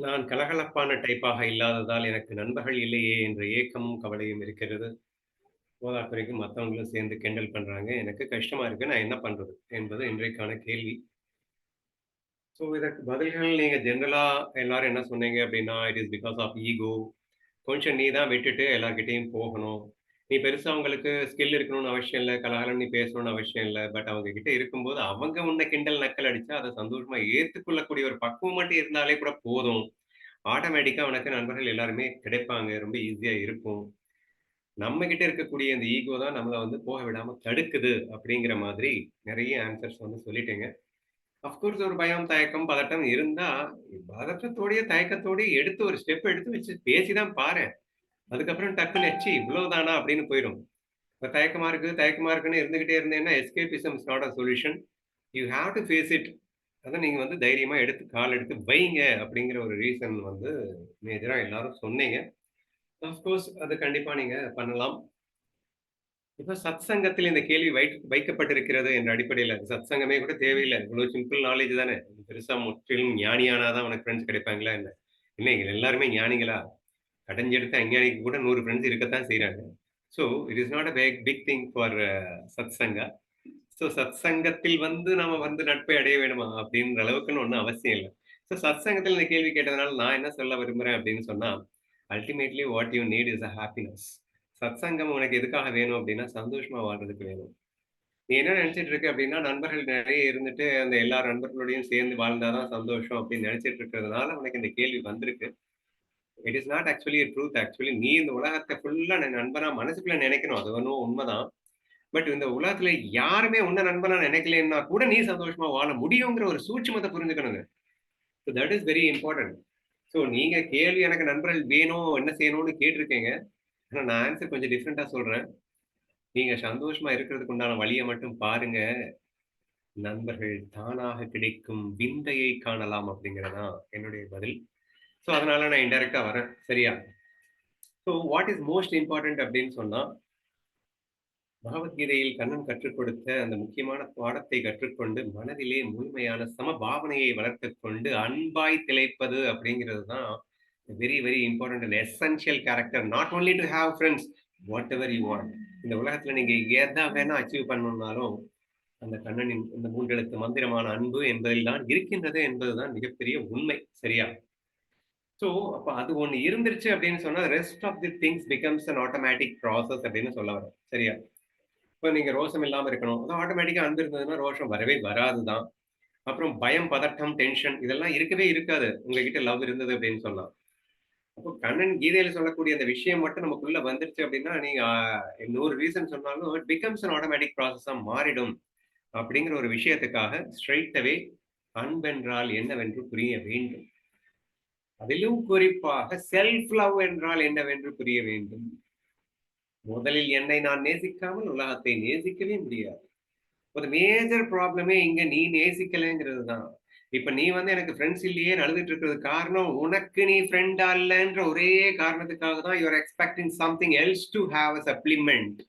நான் கலகலப்பான டைப்பாக இல்லாததால் எனக்கு நண்பர்கள் இல்லையே என்ற ஏக்கமும், கவலையும் இருக்கிறது. போதாக்குறைக்கு மற்றவங்களும் சேர்ந்து கிண்டல் பண்ணுறாங்க எனக்கு கஷ்டமா இருக்கு. நான் என்ன பண்றது? என்பது இன்றைக்கான கேள்வி. ஸோ இதற்கு பதில்கள் நீங்கள் ஜென்ரலாக எல்லாரும் என்ன சொன்னீங்க அப்படின்னா, it is because of ego. கொஞ்சம் நீ தான் விட்டுட்டு எல்லார்கிட்டயும் போகணும். நீ பெருசா அவங்களுக்கு ஸ்கில் இருக்கணும்னு அவசியம் இல்ல. கலகலன்னு நீ பேசணும்னு அவசியம் இல்ல. பட் அவங்க கிட்ட இருக்கும்போது அவங்க உன்ன கிண்டல், நக்கல் அடிச்சா அதை சந்தோஷமா ஏத்துக்கொள்ளக்கூடிய ஒரு பக்குவம் மட்டும் இருந்தாலே கூட போதும். ஆட்டோமேட்டிக்கா உனக்கு நண்பர்கள் எல்லாருமே கிடைப்பாங்க. ரொம்ப ஈஸியா இருக்கும். நம்ம கிட்ட இருக்கக்கூடிய இந்த ஈகோ தான் நம்மளை வந்து போக விடாம தடுக்குது அப்படிங்கிற மாதிரி நிறைய ஆன்சர்ஸ் வந்து சொல்லிட்டேங்க அஃப்கோர்ஸ் ஒரு பயம், தயக்கம், பதட்டம் இருந்தா, பதட்டத்தோடய தயக்கத்தோடய எடுத்து ஒரு ஸ்டெப் எடுத்து வச்சு பேசி தான் அதுக்கப்புறம் டக்குன்னு "ச்சீ இவ்வளவுதானா?" அப்படின்னு போயிடும் இப்போ தயக்கமா இருக்கு, தயக்கமா இருக்குன்னு இருந்துகிட்டே இருந்தேன்னா, escapism is not a solution. You have to face it. அதான் நீங்கள் வந்து தைரியமாக எடுத்து கால் எடுத்து வைங்க அப்படிங்கிற ஒரு ரீசன் வந்து மேஜராக எல்லாரும் சொன்னீங்க. அஃப்கோர்ஸ் அது கண்டிப்பாக நீங்கள் பண்ணலாம். இப்ப சத்சங்கத்தில் இந்த கேள்வி வை வைக்கப்பட்டிருக்கிறது என்ற அடிப்படையில் சத் சத்சங்கமே கூட தேவையில்ல. இவ்வளோ சிம்பிள் நாலேஜ் தானே. பெருசாக முற்றிலும் ஞானியானா தான் உனக்கு ஃப்ரெண்ட்ஸ் கிடைப்பாங்களா என்ன? இல்லை எல்லாருமே ஞானிகளா? அடைஞ்செடுத்த அஞ்ஞானிக்கு கூட நூறு ஃப்ரெண்ட்ஸ் இருக்கத்தான் செய்றாங்க. So it is not a big big thing for Satsanga. So சத்சங்கத்தில் வந்து நாம வந்து நட்பை அடைய வேணுமா? அப்படின்ற அளவுக்குன்னு ஒண்ணும் அவசியம் இல்ல. ஸோ சத்சங்கத்தில் இந்த கேள்வி கேட்டதுனால நான் என்ன சொல்ல விரும்புறேன் அப்படின்னு சொன்னா, ultimately what you need is a happiness. சத்சங்கம் உனக்கு எதுக்காக வேணும் அப்படின்னா, சந்தோஷமா வாழ்றதுக்கு வேணும். நீ என்ன நினைச்சிட்டு இருக்க அப்படின்னா, நண்பர்கள் நிறைய இருந்துட்டு, அந்த எல்லா நண்பர்களோடையும் சேர்ந்து வாழ்ந்தாதான் சந்தோஷம் அப்படின்னு நினைச்சிட்டு இருக்கிறதுனால உனக்கு இந்த கேள்வி வந்திருக்கு. It is not actually truth. Actually நீ இந்த உலகத்தை ஃபுல்லா நண்பனா மனசுக்குள்ள நினைக்கணும் அது ஒன்றும் உண்மைதான் பட் இந்த உலகத்துல யாருமே உன்ன நண்பனா நினைக்கலன்னா கூட நீ சந்தோஷமா வாழ முடியுங்கிற ஒரு சூட்சமத்தை புரிஞ்சுக்கணுங்க. So that is very important. So நீங்க கேள்வி எனக்கு நண்பர்கள் வேணும், என்ன செய்யணும்னு கேட்டிருக்கீங்க. ஆனால் நான் ஆன்சர் கொஞ்சம் டிஃப்ரெண்டா சொல்றேன். நீங்க சந்தோஷமா இருக்கிறதுக்கு உண்டான வழியை மட்டும் பாருங்க. நண்பர்கள் தானாக கிடைக்கும் விந்தையை காணலாம் அப்படிங்கிறதான் என்னுடைய பதில். ஸோ அதனால நான் இன்டைரக்ட்டா வரேன். சரியா? So what is most important அப்படின்னு சொன்னா பகவத்கீதையில் கண்ணன் கற்றுக் கொடுத்த அந்த முக்கியமான பாடத்தை கற்றுக்கொண்டு, மனதிலே முழுமையான சமபாவனையை பாவனையை கொண்டு, அன்பாய் திளைப்பது அப்படிங்கிறது தான் very very important and essential character. Not only have friends whatever you want. இந்த உலகத்துல நீங்க எத வேணா அச்சீவ் பண்ணணும்னாலும், அந்த கண்ணனின் இந்த மூன்றெழுத்து மந்திரமான அன்பு என்பதில் தான் இருக்கின்றது என்பதுதான் மிகப்பெரிய உண்மை. சரியா? ஸோ அப்போ அது ஒன்று இருந்துருச்சு அப்படின்னு சொன்னா, rest of the things becomes an automatic process அப்படின்னு சொல்ல வரேன். சரியா? இப்போ நீங்க ரோஷம் இல்லாம இருக்கணும். அதான் ஆட்டோமேட்டிக்காக அன்பு இருந்ததுன்னா ரோஷம் வரவே வராது தான். அப்புறம் பயம், பதட்டம், டென்ஷன் இதெல்லாம் இருக்கவே இருக்காது. உங்ககிட்ட லவ் இருந்தது அப்படின்னு சொல்லலாம் அப்போ கண்ணன் கீதையில சொல்லக்கூடிய அந்த விஷயம் மட்டும் நமக்குள்ள வந்துருச்சு அப்படின்னா, நீங்க நூறு ரீசன் சொன்னாலும் இட் பிகம்ஸ் அன் ஆட்டோமேட்டிக் ப்ராசஸா மாறிடும். அப்படிங்கிற ஒரு விஷயத்துக்காக ஸ்ட்ரெயிட்டவே அன்பென்றால் என்னவென்று புரிய வேண்டும். அதிலும் குறிப்பாக செல்ஃப் லவ் என்றால் என்னவென்று புரிய வேண்டும். முதலில் என்னை நான் நேசிக்காமல் உலகத்தை நேசிக்கவே முடியாது. ஒரு மேஜர் ப்ராப்ளமே இங்க நீ நேசிக்கலைங்கிறது தான். இப்ப நீ வந்து எனக்கு ஃப்ரெண்ட்ஸ் இல்லையே அழுதுட்டு இருக்கிறது காரணம், உனக்கு நீ ஃப்ரெண்டா இல்லைன்ற ஒரே காரணத்துக்காக தான் you are expecting something else to have a supplement.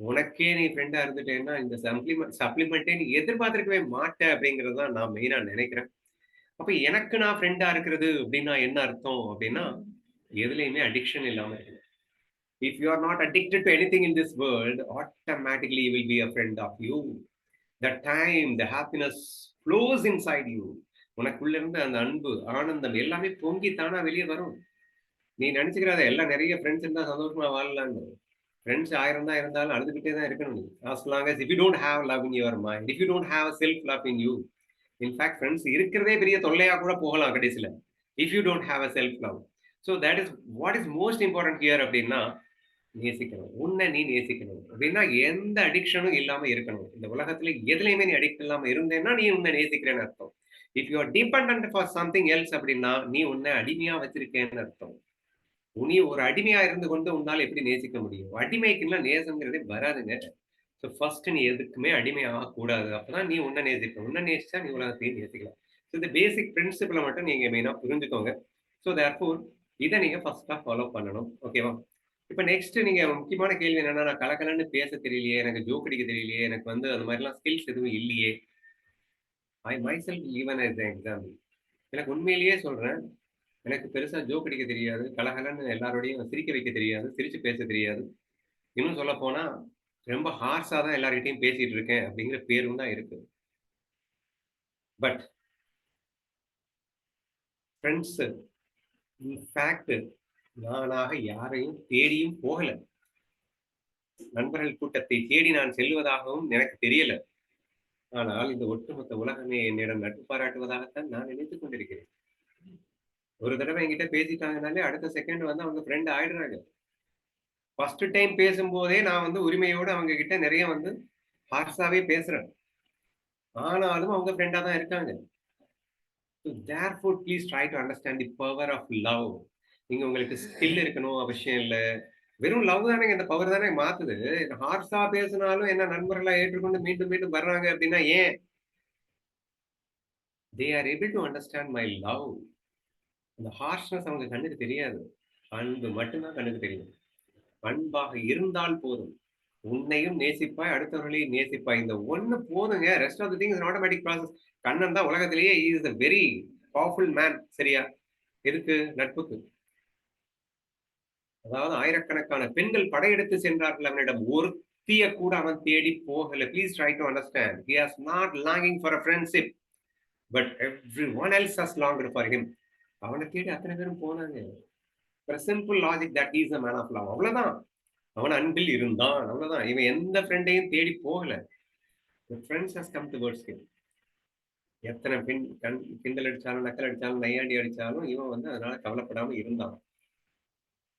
உனக்கே நீ ஃப்ரெண்டா இருந்துட்டேன்னா, இந்த சப்ளிமெண்ட் சப்ளிமெண்ட்டே நீ எதிர்பார்த்திருக்கவே மாட்டேன் அப்படிங்கிறது தான் நான் மெயினா நினைக்கிறேன் அப்ப எனக்கு நான் ஃப்ரெண்டா இருக்கிறது அப்படின்னா என்ன அர்த்தம் அப்படின்னா எதுலையுமே அடிக்ஷன் இல்லாம இருக்கு if you are not addicted to anything in this world automatically will be a friend of you the time the happiness flows inside you உனக்குள்ள இருந்து அந்த அன்பு ஆனந்தம் எல்லாமே பொங்கி தானா வெளியே வரும் நீ நினைச்சுக்கிறாத எல்லாம் நிறைய ஃப்ரெண்ட்ஸ் இருந்தால் சந்தோஷமா வாழலான்னு ஃப்ரெண்ட்ஸ் ஆயிரம் தான் இருந்தாலும் அழுதுகிட்டே தான் இருக்கணும் as long as if you don't have love in your mind if you don't have self love in you in fact friends இருக்கிறதே பெரிய தொல்லையாக கூட போகலாம் கடைசியில் if you don't have a self love so that is what is most important here அப்படின்னா, நேசிக்கணும். உன்னை நீ நேசிக்கணும். அப்படின்னா எந்த அடிக்ஷனும் இல்லாமல் இருக்கணும். இந்த உலகத்துல எதுலையுமே நீ அடிக்ட் இல்லாமல் இருந்தேன்னா, நீ உன்னை நேசிக்கிறேன்னு அர்த்தம். If you are dependent for something else அப்படின்னா, நீ உன்னை அடிமையா வச்சிருக்கேன்னு அர்த்தம். நீ ஒரு அடிமையா இருந்து கொண்டு உன்னால எப்படி நேசிக்க முடியும்? அடிமைக்குன்னா நேசங்கிறதே வராதுங்க. ஸோ ஃபர்ஸ்ட் நீ எதுக்குமே அடிமை ஆகக்கூடாது. அப்பதான் நீ உன்ன நேசிக்கணும். உன்ன நேசிச்சா நீ உலகத்தையும் நேசிக்கலாம். ஸோ இந்த பேசிக் பிரின்சிபிளை மட்டும் நீங்க மெயினாக புரிஞ்சுக்கோங்க. ஸோ தேர்ஃபோர் இதை நீங்க ஃபர்ஸ்ட்டாக ஃபாலோ பண்ணணும். ஓகேவா? இப்போ நெக்ஸ்ட் நீங்க முக்கியமான கேள்வி என்னன்னா, நான் கலகலன்னு பேச தெரியலையே, எனக்கு ஜோக் அடிக்க தெரியலையே, எனக்கு வந்து அந்த மாதிரிலாம் ஸ்கில்ஸ் எதுவும் இல்லையே. I myself even as example. எனக்கு உண்மையிலேயே சொல்றேன். எனக்கு பெருசா ஜோக் அடிக்க தெரியாது. கலகலன்னு எல்லாரோடையும் சிரிக்க வைக்க தெரியாது. சிரிச்சு பேச தெரியாது. இன்னும் சொல்லப்போனா, ரொம்ப ஹார்ஸா தான் எல்லார்கிட்டையும் பேசிட்டு இருக்கேன் அப்படிங்கிற பேரும் தான் இருக்கு. பட் ஃபிரெண்ட்ஸ் இன்ஃபேக்ட் நானாக யாரையும் தேடியும் போகல. நண்பர்கள் கூட்டத்தை தேடி நான் செல்வதாகவும் எனக்கு தெரியல. ஆனால் இந்த ஒட்டுமொத்த உலகமே என்னிடம் நட்பு பாராட்டுவதாகத்தான் நான் நினைத்துக் கொண்டிருக்கிறேன். ஒரு தடவை என்கிட்ட பேசிட்டாங்கனாலே அடுத்த செகண்ட் வந்து அவங்க ஃப்ரெண்ட் ஆயிடுறாங்க. ஃபர்ஸ்ட் டைம் பேசும்போதே நான் வந்து உரிமையோட அவங்க கிட்ட நிறைய வந்து ஹார்ஸாவே பேசுறேன். ஆனாலும் அவங்க ஃப்ரெண்டா தான் இருக்காங்க. There therefore please try to understand the power of love. நீங்க உங்களுக்கு ஸ்கில் இருக்கணும் அவசியம் இல்லை வெறும் லவ் தானேங்க இந்த பவர் தானே மாத்துது. ஹார்ஸா பேசினாலும் என்ன நண்பர்களா ஏற்றுக்கொண்டு மீண்டும் மீண்டும் வர்றாங்க அப்படின்னா ஏன்? They are able to understand my love. அந்த ஹார்ஷ்னஸ் அவங்க கண்ணுக்கு தெரியாது. அன்பு மட்டும்தான் கண்ணுக்கு தெரியும். அன்பாக இருந்தால் போதும். உன்னையும் நேசிப்பாய், அடுத்தவர்களையும் நேசிப்பாய். இந்த ஒண்ணு போதுங்க. Rest of the thing is automatic process. Kannan தான் உலகத்திலேயே is a very powerful man. சரியா? எதுக்கு? நட்புக்கு. அதாவது ஆயிரக்கணக்கான பெண்கள் படையெடுத்து சென்றார்கள் அவனிடம். ஒருத்திய கூட அவன் தேடி போகல. Please try to understand. He has not longing for a friendship but everyone else has long for him. அவன தேடி அத்தனை பேரும் போனாங்க. ஒரு simple logic that is a man of love. அவ்வளவுதான். அவன் அன்பில் இருந்தான். அவ்வளவுதான். இவன் எந்த ஃப்ரெண்டையும் தேடி போகல. Friends has come to words எத்தனை பின் கண் கிண்டல் அடிச்சாலும், நக்கல் அடிச்சாலும், நையாண்டி அடிச்சாலும் இவன் வந்து அதனால கவலைப்படாம இருந்தான்.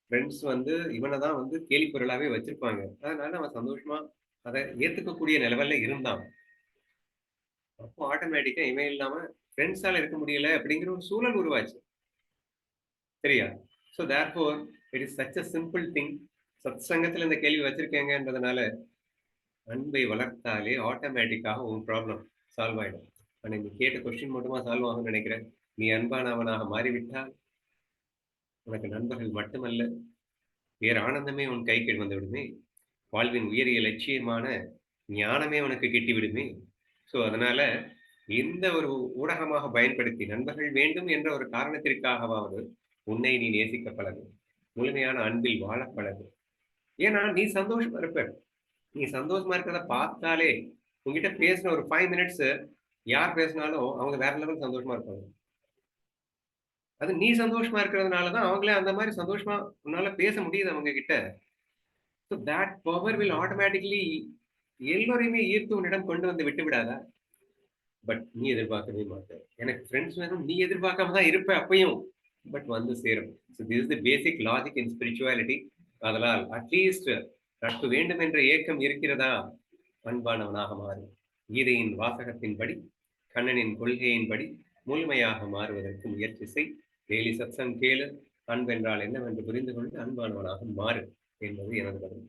ஃப்ரெண்ட்ஸ் வந்து இவனை தான் வந்து கேலி பொருளாவே வச்சிருப்பாங்க. அதனால அவன் சந்தோஷமா அதை ஏத்துக்கக்கூடிய லெவல்ல இருந்தான். அப்போ ஆட்டோமேட்டிக்கா இவன் இல்லாம ஃப்ரெண்ட்ஸால இருக்க முடியல அப்படிங்கிற ஒரு சூழல் உருவாச்சு. சரியா? So therefore it is such a simple thing. சத் சங்கத்தில் இந்த கேள்வி வச்சிருக்கேங்கன்றதுனால, அன்பை வளர்த்தாலே ஆட்டோமேட்டிக்காக உன் ப்ராப்ளம் சால்வ் ஆகிடும் ஆனால் நீ கேட்ட கொஸ்டின் மட்டுமா சால்வ் ஆகும்னு நினைக்கிறேன். நீ அன்பானவனாக மாறிவிட்டால் உனக்கு நண்பர்கள் மட்டுமல்ல, பேர் ஆனந்தமே உன் கைக்கு வந்து விடுமே. வாழ்வின் உயரிய லட்சியமான ஞானமே உனக்கு கிட்டிவிடுமே. ஸோ அதனால இந்த ஒரு ஊடகமாக பயன்படுத்தி நண்பர்கள் வேண்டும் என்ற ஒரு காரணத்திற்காகவாவது உன்னை நீ நேசிக்க பழகு. முழுமையான அன்பில் வாழ பழகு. ஏன்னா நீ சந்தோஷமா இருப்ப. நீ சந்தோஷமா இருக்கிறத பார்த்தாலே உங்ககிட்ட பேசின ஒரு ஃபைவ் மினிட்ஸ் யார் பேசினாலும் அவங்க வேற லெவல் சந்தோஷமா இருப்பாங்க. அது நீ சந்தோஷமா இருக்கிறதுனால தான் அவங்களே அந்த மாதிரி சந்தோஷமா உன்னால பேச முடியுது அவங்க கிட்ட. So that power will automatically எல்லோரையுமே ஈர்த்து உன்னிடம் கொண்டு வந்து விட்டு விடாதா? பட் நீ எதிர்பார்க்கவே மாட்டேன் எனக்கு ஃப்ரெண்ட்ஸ் வேணும். நீ எதிர்பார்க்காம தான் இருப்ப அப்பையும் பட் வந்து சேரும். So this is the basic logic in spirituality. அதனால் அட்லீஸ்ட் நட்பு வேண்டும் என்ற ஏக்கம் இருக்கிறதா? அன்பானவனாக மாறும் கீதையின் வாசகத்தின்படி, கண்ணனின் கொள்கையின்படி முழுமையாக மாறுவதற்கு முயற்சி செய். டெய்லி சத்சங் கேளு. அன்பென்றால் என்னவென்று புரிந்து கொண்டு அன்பானவனாக மாறு என்பது எனது பதில்.